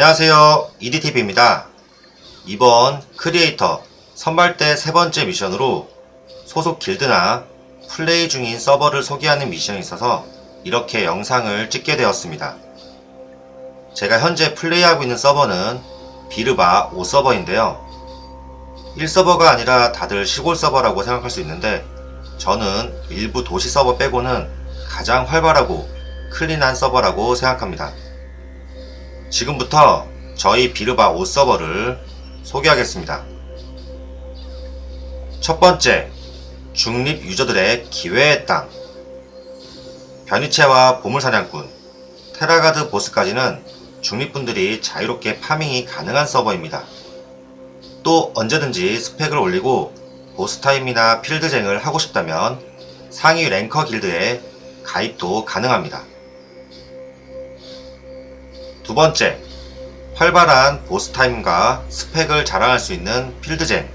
안녕하세요. EDTV입니다. 이번 크리에이터 선발대 세 번째 미션으로 소속 길드나 플레이 중인 서버를 소개하는 미션이 있어서 이렇게 영상을 찍게 되었습니다. 제가 현재 플레이하고 있는 서버는 비르바 5서버인데요. 1서버가 아니라 다들 시골 서버라고 생각할 수 있는데 저는 일부 도시 서버 빼고는 가장 활발하고 클린한 서버라고 생각합니다. 지금부터 저희 비르바 5 서버를 소개하겠습니다. 첫 번째, 중립 유저들의 기회의 땅. 변이체와 보물사냥꾼, 테라가드 보스까지는 중립분들이 자유롭게 파밍이 가능한 서버입니다. 또 언제든지 스펙을 올리고 보스타임이나 필드쟁을 하고 싶다면 상위 랭커 길드에 가입도 가능합니다. 두 번째, 활발한 보스타임과 스펙을 자랑할 수 있는 필드젠.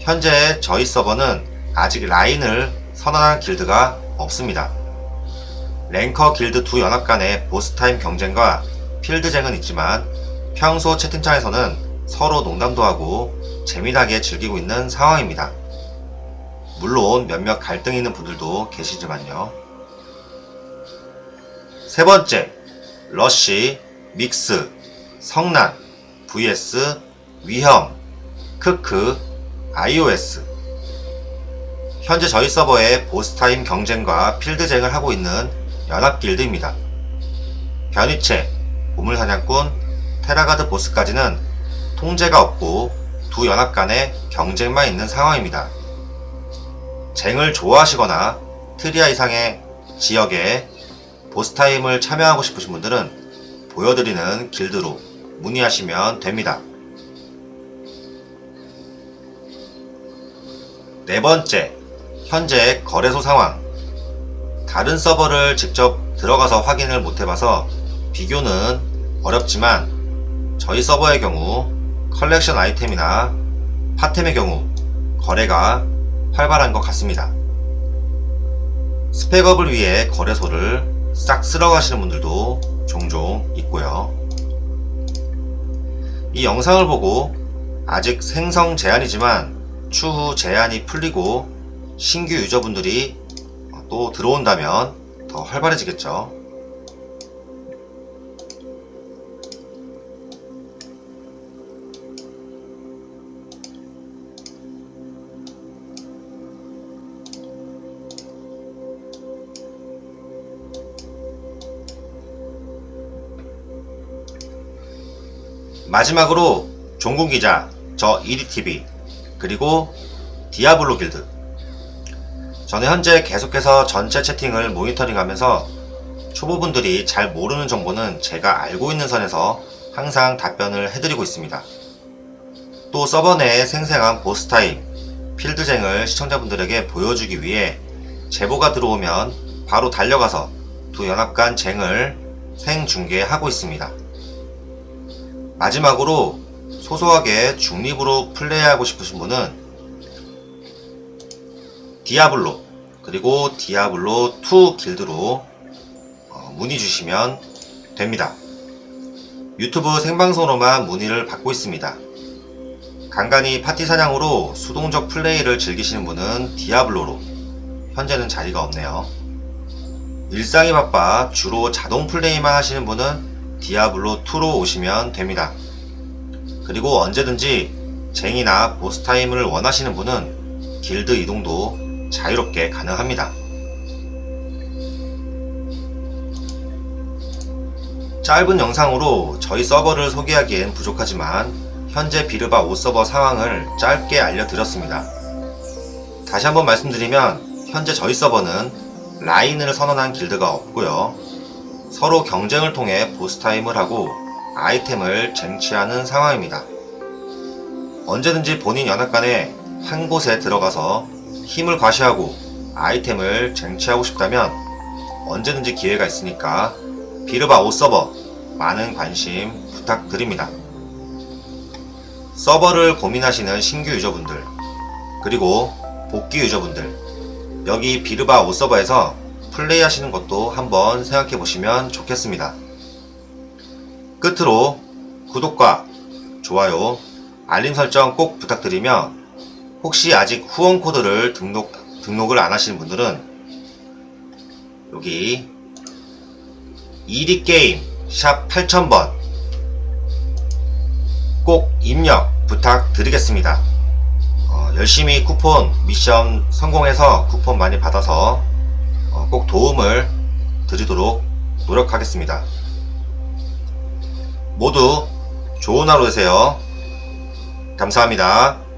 현재 저희 서버는 아직 라인을 선언한 길드가 없습니다. 랭커 길드 두 연합 간의 보스타임 경쟁과 필드쟁은 있지만 평소 채팅창에서는 서로 농담도 하고 재미나게 즐기고 있는 상황입니다. 물론 몇몇 갈등 있는 분들도 계시지만요. 세 번째, 러쉬, 믹스, 성난, vs, 위험, 크크, iOS. 현재 저희 서버에 보스타임 경쟁과 필드쟁을 하고 있는 연합 길드입니다. 변이체, 보물사냥꾼, 테라가드 보스까지는 통제가 없고 두 연합 간의 경쟁만 있는 상황입니다. 쟁을 좋아하시거나 트리아 이상의 지역에 보스타임을 참여하고 싶으신 분들은 보여드리는 길드로 문의하시면 됩니다. 네 번째, 현재 거래소 상황. 다른 서버를 직접 들어가서 확인을 못 해봐서 비교는 어렵지만 저희 서버의 경우 컬렉션 아이템이나 파템의 경우 거래가 활발한 것 같습니다. 스펙업을 위해 거래소를 싹 쓸어 가시는 분들도 종종 있고요. 이 영상을 보고 아직 생성 제한이지만 추후 제한이 풀리고 신규 유저분들이 또 들어온다면 더 활발해지겠죠. 마지막으로 종군 기자, 저 EDTV, 그리고 디아블로 길드. 저는 현재 계속해서 전체 채팅을 모니터링하면서 초보분들이 잘 모르는 정보는 제가 알고 있는 선에서 항상 답변을 해드리고 있습니다. 또 서버 내에 생생한 보스타임, 필드쟁을 시청자분들에게 보여주기 위해 제보가 들어오면 바로 달려가서 두 연합 간 쟁을 생중계하고 있습니다. 마지막으로 소소하게 중립으로 플레이하고 싶으신 분은 디아블로 그리고 디아블로 2 길드로 어, 문의 주시면 됩니다. 유튜브 생방송으로만 문의를 받고 있습니다. 간간히 파티 사냥으로 수동적 플레이를 즐기시는 분은 디아블로로 현재는 자리가 없네요. 일상이 바빠 주로 자동 플레이만 하시는 분은 디아블로 2로 오시면 됩니다. 그리고 언제든지 쟁이나 보스타임을 원하시는 분은 길드 이동도 자유롭게 가능합니다. 짧은 영상으로 저희 서버를 소개하기엔 부족하지만 현재 비르바 5서버 상황을 짧게 알려드렸습니다. 다시 한번 말씀드리면 현재 저희 서버는 라인을 선언한 길드가 없고요. 서로 경쟁을 통해 보스타임을 하고 아이템을 쟁취하는 상황입니다. 언제든지 본인 연합 간에 한 곳에 들어가서 힘을 과시하고 아이템을 쟁취하고 싶다면 언제든지 기회가 있으니까 비르바 5서버 많은 관심 부탁드립니다. 서버를 고민하시는 신규 유저분들 그리고 복귀 유저분들 여기 비르바 5서버에서 플레이 하시는 것도 한번 생각해 보시면 좋겠습니다. 끝으로 구독과 좋아요, 알림 설정 꼭 부탁드리며 혹시 아직 후원 코드를 등록, 등록을 안 하신 분들은 여기 2D 게임 샵 8000번 꼭 입력 부탁드리겠습니다. 어, 열심히 쿠폰 미션 성공해서 쿠폰 많이 받아서 어, 꼭 도움을 드리도록 노력하겠습니다. 모두 좋은 하루 되세요. 감사합니다.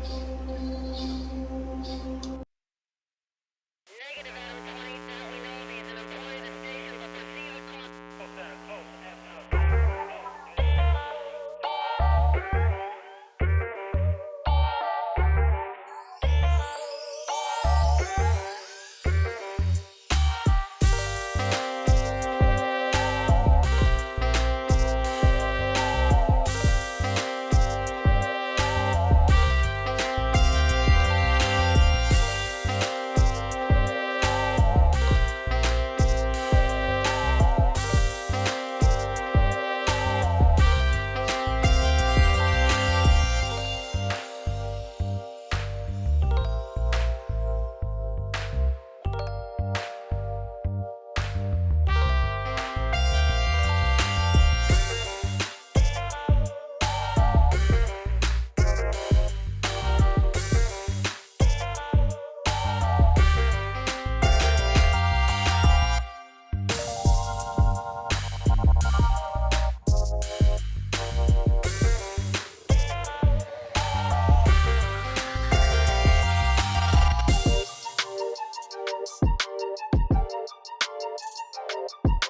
you